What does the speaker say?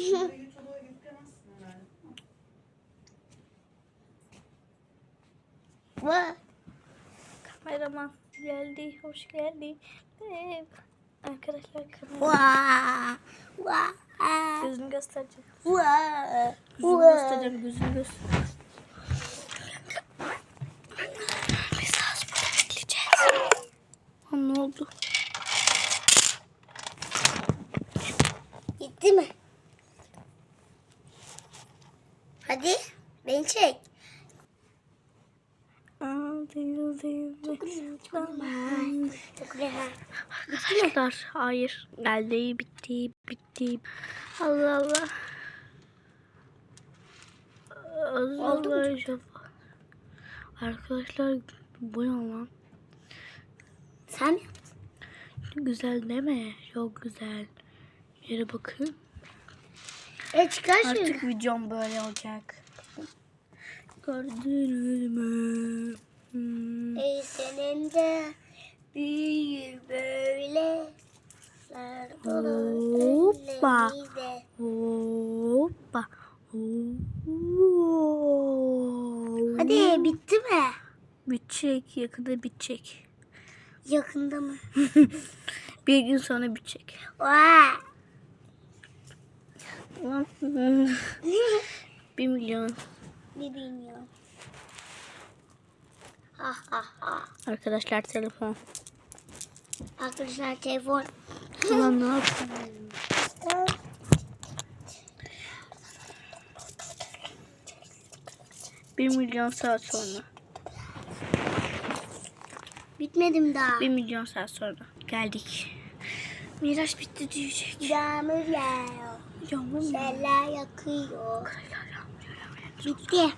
Şimdi YouTube'a Kameraman geldi, hoş geldin. Ee, Arkadaşlar kamera. Gözünü göstereceğim. Gözünü göstereceğim, gözünü göstereceğim. Biz daha ne oldu? Gitti mi? Hadi beni çek. Arkadaşlar hayır geldi bitti bitti. Allah Allah. Oldu mu? Arkadaşlar bu ne lan? Sen mi? Güzel deme. Çok güzel. Yere bakın. E çıkar Artık şimdi. videom böyle olacak. Gördünüz mü? Hmm. Ey senin de büyür böyle. Hoppa. Hoppa. Hadi bitti mi? Bitecek. Yakında bitecek. Yakında mı? Bir gün sonra bitecek. Vaa. Bir milyon. Ha ha ha. Arkadaşlar telefon. Arkadaşlar telefon. Ulan ne yapayım? Bir milyon saat sonra. Bitmedim daha. Bir milyon saat sonra. Geldik. Miraç bitti diyecek. Yağmur yağıyor. Yağmur mu? Seller yakıyor. Kaylar yağmur yağıyor. Bitti.